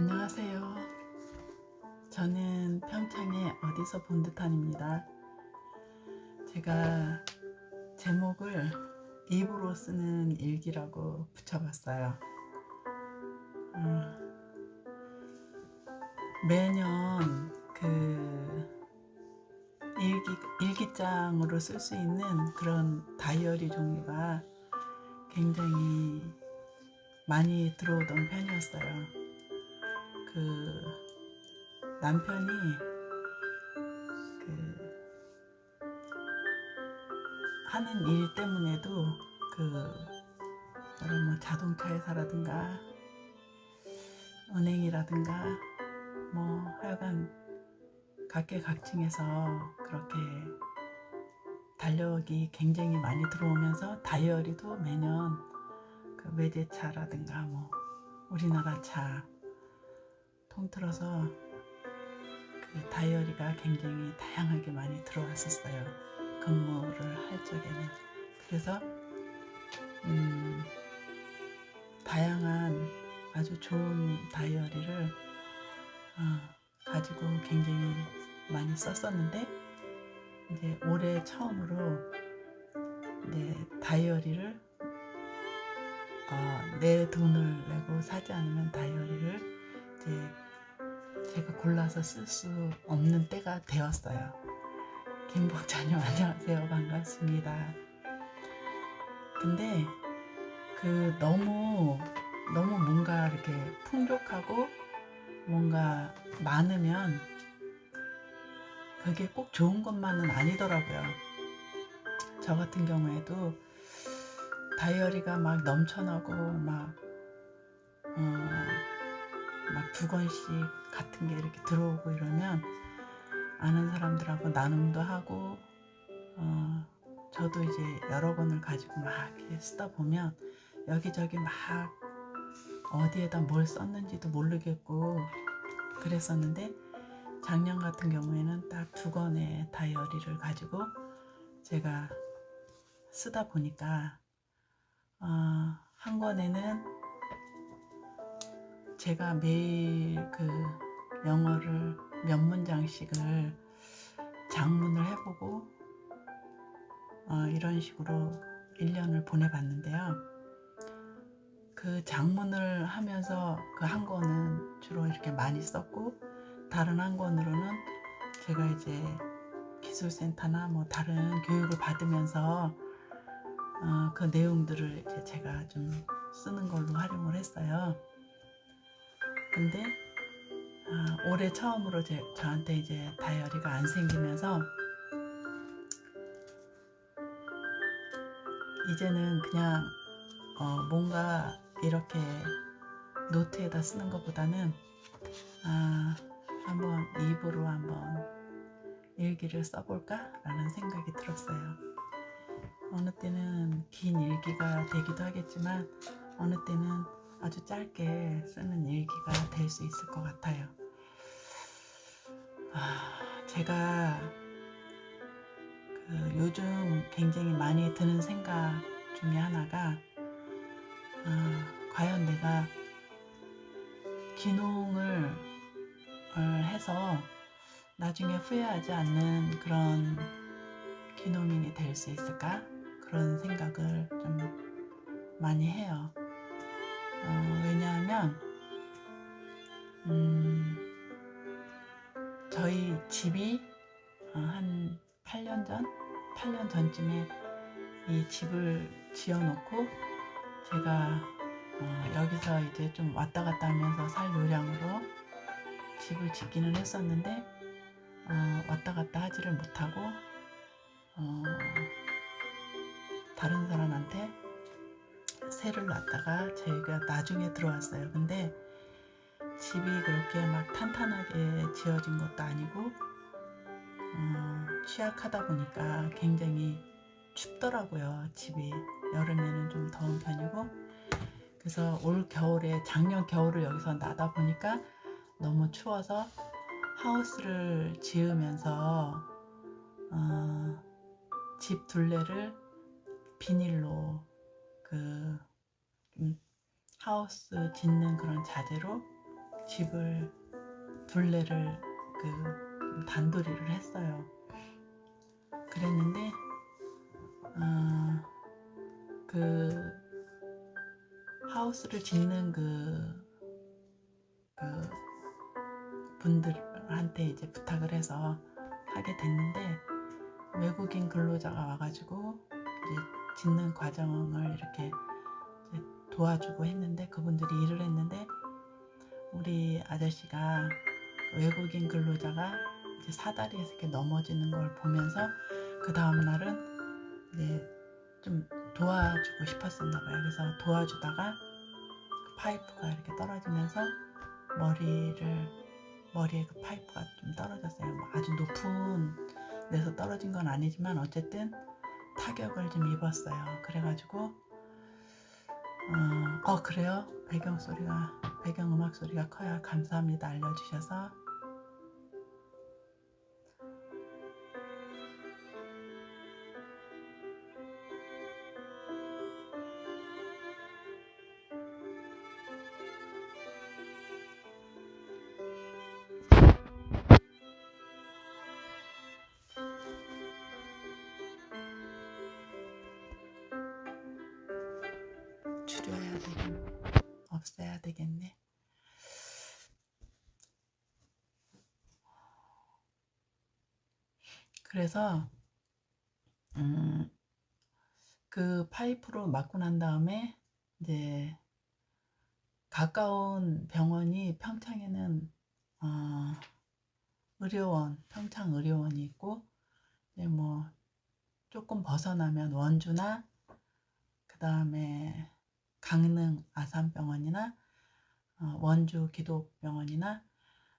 안녕하세요. 저는 평창의 어디서 본 듯한입니다. 제가 제목을 입으로 쓰는 일기라고 붙여봤어요. 음, 매년 그 일기, 일기장으로 쓸 수 있는 그런 다이어리 종류가 굉장히 많이 들어오던 편이었어요. 그 남편이 그 하는 일 때문에도 그 여러 뭐 자동차 회사라든가 은행이라든가 뭐 하여간 각계각층에서 그렇게 달력이 굉장히 많이 들어오면서 다이어리도 매년 그 외제차라든가 뭐 우리나라 차 통틀어서 그 다이어리가 굉장히 다양하게 많이 들어왔었어요. 근무를 할 적에는. 그래서 음, 다양한 아주 좋은 다이어리를 어, 가지고 굉장히 많이 썼었는데 이제 올해 처음으로 이제 다이어리를 어, 내 돈을 내고 사지 않으면 다이어리를 이제 제가 골라서 쓸 수 없는 때가 되었어요. 김복자님 안녕하세요 반갑습니다. 근데 그 너무 너무 뭔가 이렇게 풍족하고 뭔가 많으면 그게 꼭 좋은 것만은 아니더라고요. 저 같은 경우에도 다이어리가 막 넘쳐나고 막 어, 막 두 권씩 같은 게 이렇게 들어오고 이러면 아는 사람들하고 나눔도 하고 어, 저도 이제 여러 권을 가지고 막 쓰다 보면 여기저기 막 어디에다 뭘 썼는지도 모르겠고 그랬었는데 작년 같은 경우에는 딱 두 권의 다이어리를 가지고 제가 쓰다 보니까 어, 한 권에는 제가 매일 그 영어를 몇 문장씩을 장문을 해보고 어, 이런 식으로 1년을 보내봤는데요. 그 장문을 하면서 그 한 권은 주로 이렇게 많이 썼고 다른 한 권으로는 제가 이제 기술센터나 뭐 다른 교육을 받으면서 어, 그 내용들을 이제 제가 좀 쓰는 걸로 활용을 했어요. 근데 아, 올해 처음으로 제, 저한테 이제 다이어리가 안 생기면서 이제는 그냥 어, 뭔가 이렇게 노트에다 쓰는 것보다는 아, 한번 입으로 한번 일기를 써볼까? 라는 생각이 들었어요. 어느 때는 긴 일기가 되기도 하겠지만 어느 때는 아주 짧게 쓰는 일기가 될 수 있을 것 같아요. 아, 제가 그 요즘 굉장히 많이 드는 생각 중에 하나가 아, 과연 내가 기농을 해서 나중에 후회하지 않는 그런 기농인이 될 수 있을까? 그런 생각을 좀 많이 해요. 어, 왜냐하면 음, 저희 집이 어, 한 8년 전, 8년 전쯤에 이 집을 지어놓고 제가 어, 여기서 이제 좀 왔다 갔다 하면서 살 요량으로 집을 짓기는 했었는데 어, 왔다 갔다 하지를 못하고 어, 다른 사람한테 새를 놨다가 저희가 나중에 들어왔어요. 근데 집이 그렇게 막 탄탄하게 지어진 것도 아니고 어, 취약하다 보니까 굉장히 춥더라고요. 집이 여름에는 좀 더운 편이고 그래서 올 겨울에 작년 겨울을 여기서 나다 보니까 너무 추워서 하우스를 지으면서 어, 집 둘레를 비닐로 그 음, 하우스 짓는 그런 자재로 집을 둘레를 그 단도리를 했어요. 그랬는데 어, 그 하우스를 짓는 그, 그 분들한테 이제 부탁을 해서 하게 됐는데 외국인 근로자가 와가지고 이제 짓는 과정을 이렇게 도와주고 했는데 그분들이 일을 했는데 우리 아저씨가 외국인 근로자가 이제 사다리에서 이렇게 넘어지는 걸 보면서 그 다음 날은 이제 좀 도와주고 싶었었나 봐요. 그래서 도와주다가 그 파이프가 이렇게 떨어지면서 머리를 머리에 그 파이프가 좀 떨어졌어요. 뭐 아주 높은 데서 떨어진 건 아니지만 어쨌든 타격을 좀 입었어요. 그래가지고 어, 어 그래요? 배경 소리가 배경 음악 소리가 커요. 감사합니다. 알려주셔서 그래서 음, 그 파이프로 맞고 난 다음에 이제 가까운 병원이 평창에는 어, 의료원, 평창 의료원이 있고 이제 뭐 조금 벗어나면 원주나 그 다음에 강릉 아산병원이나 어, 원주 기독병원이나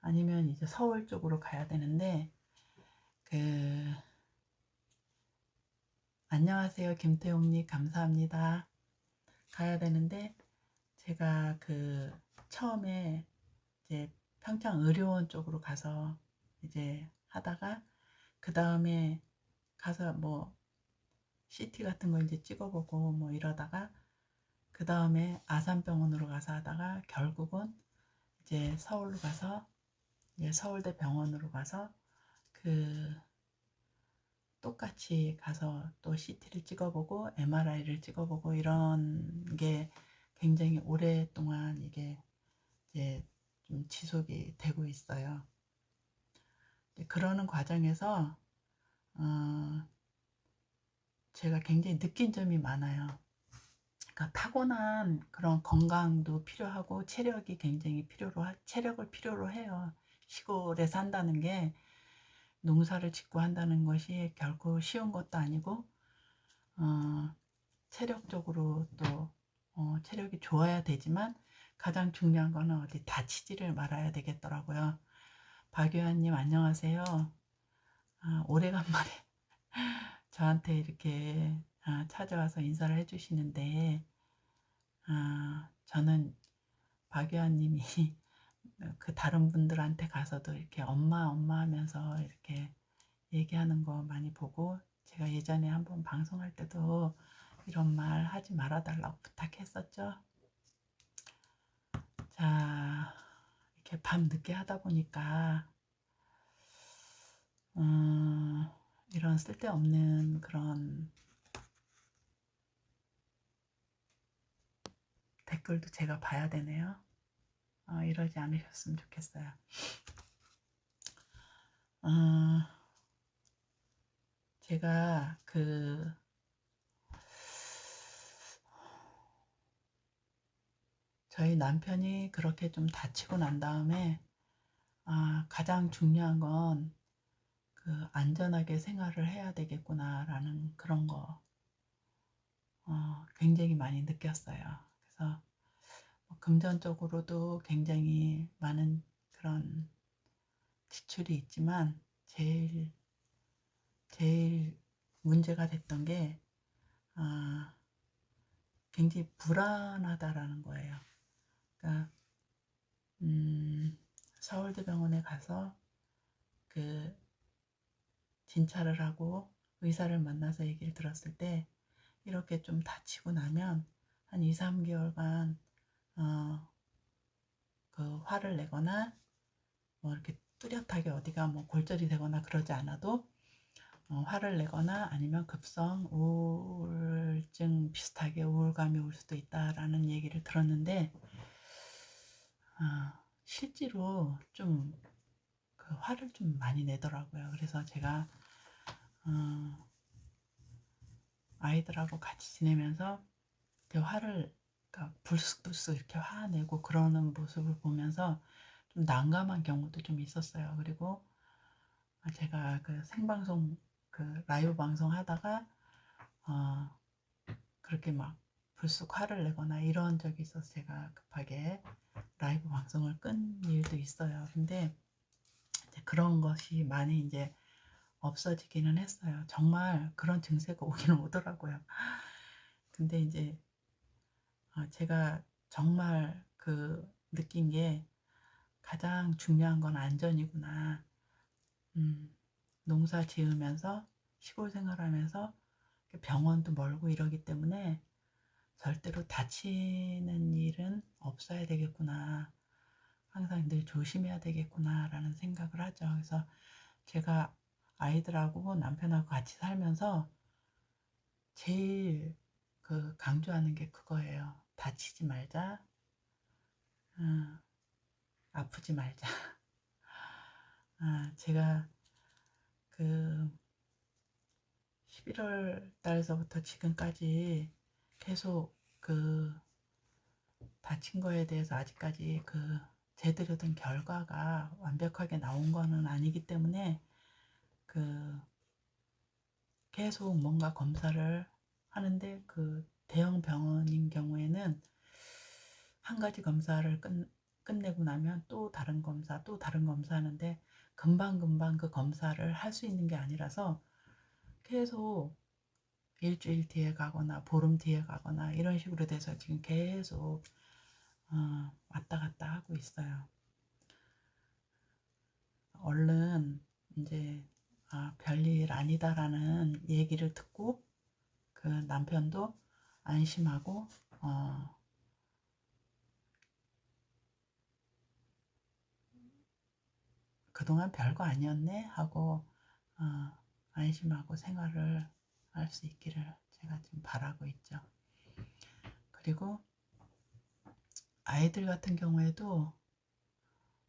아니면 이제 서울 쪽으로 가야 되는데 그 안녕하세요 김태용님. 감사합니다. 가야 되는데 제가 그 처음에 이제 평창 의료원 쪽으로 가서 이제 하다가 그 다음에 가서 뭐 CT 같은 거 이제 찍어보고 뭐 이러다가 그 다음에 아산병원으로 가서 하다가 결국은 이제 서울로 가서 이제 서울대 병원으로 가서 그 똑같이 가서 또 CT를 찍어보고 MRI를 찍어보고 이런 게 굉장히 오랫동안 이게 이제 좀 지속이 되고 있어요. 그러는 과정에서 어 제가 굉장히 느낀 점이 많아요. 그러니까 타고난 그런 건강도 필요하고 체력이 굉장히 필요로 하, 체력을 필요로 해요. 시골에 산다는 게 농사를 짓고 한다는 것이 결코 쉬운 것도 아니고 어, 체력적으로 또 어, 체력이 좋아야 되지만 가장 중요한 거는 어디 다치지를 말아야 되겠더라고요. 박유한님 안녕하세요. 아, 오래간만에 저한테 이렇게 아, 찾아와서 인사를 해주시는데 아, 저는 박유한님이 그 다른 분들한테 가서도 이렇게 엄마 엄마 하면서 이렇게 얘기하는 거 많이 보고 제가 예전에 한번 방송할 때도 이런 말 하지 말아 달라고 부탁했었죠. 자, 이렇게 밤 늦게 하다 보니까 음, 이런 쓸데없는 그런 댓글도 제가 봐야 되네요. 어, 이러지 않으셨으면 좋겠어요. 어, 제가 그 저희 남편이 그렇게 좀 다치고 난 다음에 아, 가장 중요한 건 그 안전하게 생활을 해야 되겠구나라는 그런 거 어, 굉장히 많이 느꼈어요. 그래서 뭐 금전적으로도 굉장히 많은 그런 지출이 있지만 제일 제일 문제가 됐던 게 아, 굉장히 불안하다라는 거예요. 그러니까 음, 서울대병원에 가서 그 진찰을 하고 의사를 만나서 얘기를 들었을 때 이렇게 좀 다치고 나면 한 2, 3개월간 어, 그 화를 내거나 뭐 이렇게 뚜렷하게 어디가 뭐 골절이 되거나 그러지 않아도 어, 화를 내거나 아니면 급성 우울증 비슷하게 우울감이 올 수도 있다라는 얘기를 들었는데 어, 실제로 좀 그 화를 좀 많이 내더라고요. 그래서 제가 어, 아이들하고 같이 지내면서 그 화를 불쑥불쑥 이렇게 화내고 그러는 모습을 보면서 좀 난감한 경우도 좀 있었어요. 그리고 제가 그 생방송 그 라이브 방송 하다가 어 그렇게 막 불쑥 화를 내거나 이런 적이 있어서 제가 급하게 라이브 방송을 끈 일도 있어요. 근데 그런 것이 많이 이제 없어지기는 했어요. 정말 그런 증세가 오기는 오더라고요. 근데 이제 어, 제가 정말 그 느낀 게 가장 중요한 건 안전이구나. 음, 농사 지으면서 시골 생활하면서 병원도 멀고 이러기 때문에 절대로 다치는 일은 없어야 되겠구나. 항상 늘 조심해야 되겠구나라는 생각을 하죠. 그래서 제가 아이들하고 남편하고 같이 살면서 제일 그 강조하는 게 그거예요. 다치지 말자. 음, 아프지 말자. 아, 제가 그 11월 달서부터 지금까지 계속 그 다친 거에 대해서 아직까지 그 제대로 된 결과가 완벽하게 나온 거는 아니기 때문에 그 계속 뭔가 검사를 하는데 그 대형 병원인 경우에는 한 가지 검사를 끝, 끝내고 나면 또 다른 검사, 또 다른 검사 하는데 금방금방 그 검사를 할 수 있는 게 아니라서 계속 일주일 뒤에 가거나 보름 뒤에 가거나 이런 식으로 돼서 지금 계속 어, 왔다 갔다 하고 있어요. 얼른 이제 아, 별일 아니다라는 얘기를 듣고 그 남편도 안심하고 어, 그동안 별거 아니었네 하고 어, 안심하고 생활을 할 수 있기를 제가 지금 바라고 있죠. 그리고 아이들 같은 경우에도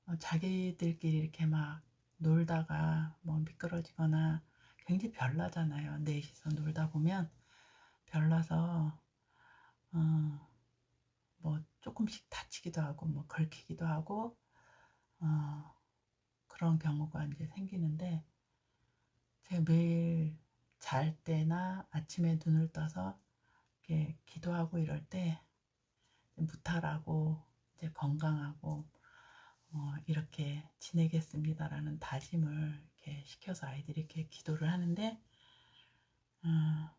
어, 자기들끼리 이렇게 막 놀다가 뭐 미끄러지거나 굉장히 별나잖아요. 넷이서 놀다 보면 별나서 어, 뭐 조금씩 다치기도 하고 뭐 걸키기도 하고 어, 그런 경우가 이제 생기는데 제가 매일 잘 때나 아침에 눈을 떠서 이렇게 기도하고 이럴 때 무탈하고 이제 건강하고 어, 이렇게 지내겠습니다라는 다짐을 이렇게 시켜서 아이들이 이렇게 기도를 하는데 어,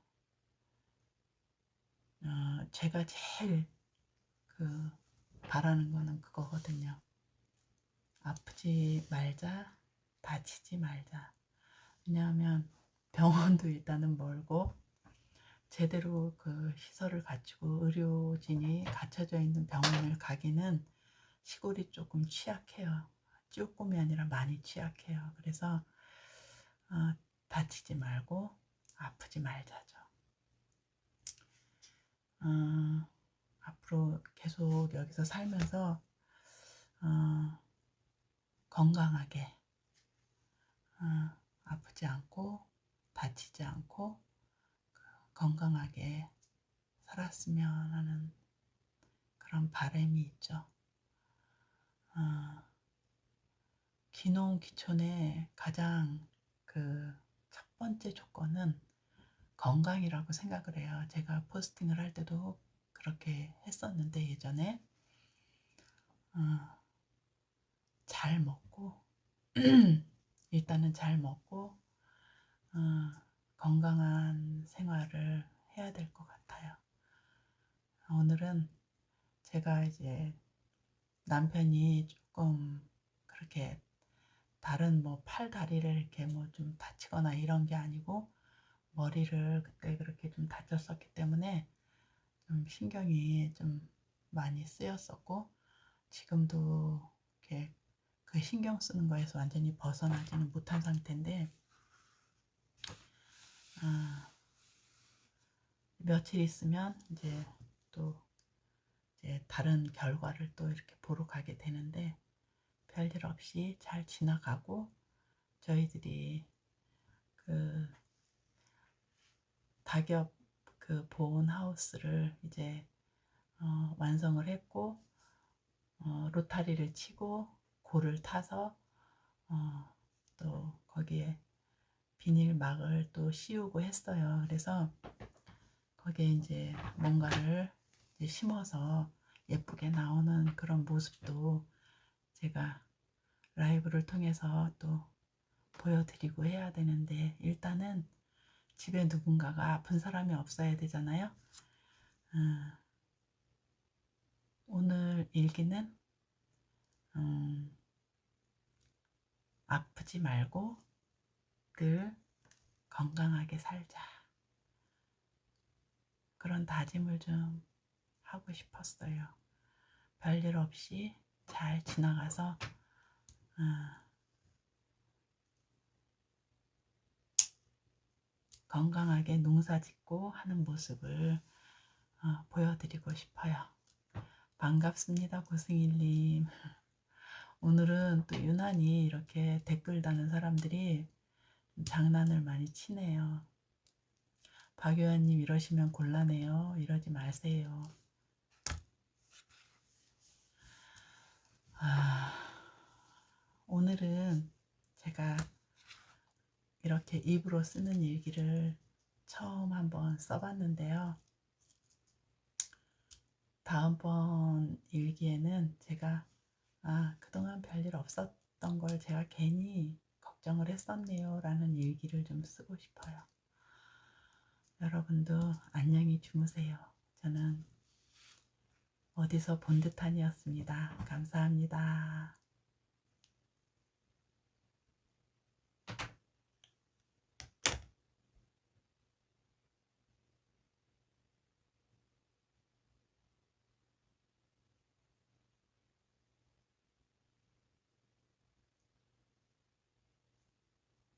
어, 제가 제일 그 바라는 거는 그거거든요. 아프지 말자, 다치지 말자. 왜냐하면 병원도 일단은 멀고 제대로 그 시설을 갖추고 의료진이 갖춰져 있는 병원을 가기는 시골이 조금 취약해요. 조금이 아니라 많이 취약해요. 그래서 어, 다치지 말고 아프지 말자죠. 어, 앞으로 계속 여기서 살면서 어, 건강하게 어, 아프지 않고 다치지 않고 그 건강하게 살았으면 하는 그런 바람이 있죠. 어, 기농 기촌의 가장 그 첫 번째 조건은 건강이라고 생각을 해요. 제가 포스팅을 할 때도 그렇게 했었는데 예전에 어, 잘 먹고 일단은 잘 먹고 어, 건강한 생활을 해야 될 것 같아요. 오늘은 제가 이제 남편이 조금 그렇게 다른 뭐 팔 다리를 이렇게 뭐 좀 다치거나 이런 게 아니고 머리를 그때 그렇게 좀 다쳤었기 때문에 좀 신경이 좀 많이 쓰였었고 지금도 이렇게 그 신경 쓰는 거에서 완전히 벗어나지는 못한 상태인데 아, 며칠 있으면 이제 또 이제 다른 결과를 또 이렇게 보러 가게 되는데 별일 없이 잘 지나가고 저희들이 그 다겹 그 보온 하우스를 이제 어, 완성을 했고 어, 로타리를 치고 골을 타서 어, 또 거기에 비닐막을 또 씌우고 했어요. 그래서 거기에 이제 뭔가를 이제 심어서 예쁘게 나오는 그런 모습도 제가 라이브를 통해서 또 보여드리고 해야 되는데 일단은 집에 누군가가 아픈 사람이 없어야 되잖아요. 음, 오늘 일기는 음, 아프지 말고 늘 건강하게 살자. 그런 다짐을 좀 하고 싶었어요. 별일 없이 잘 지나가서 어, 건강하게 농사 짓고 하는 모습을 어, 보여드리고 싶어요. 반갑습니다, 고승일님. 오늘은 또 유난히 이렇게 댓글 다는 사람들이 장난을 많이 치네요. 박유한님 이러시면 곤란해요. 이러지 마세요. 아, 오늘은 제가 이렇게 입으로 쓰는 일기를 처음 한번 써봤는데요. 다음번 일기에는 제가 아 그동안 별일 없었던 걸 제가 괜히 걱정을 했었네요 라는 일기를 좀 쓰고 싶어요. 여러분도 안녕히 주무세요. 저는 어디서 본 듯한이었습니다. 감사합니다.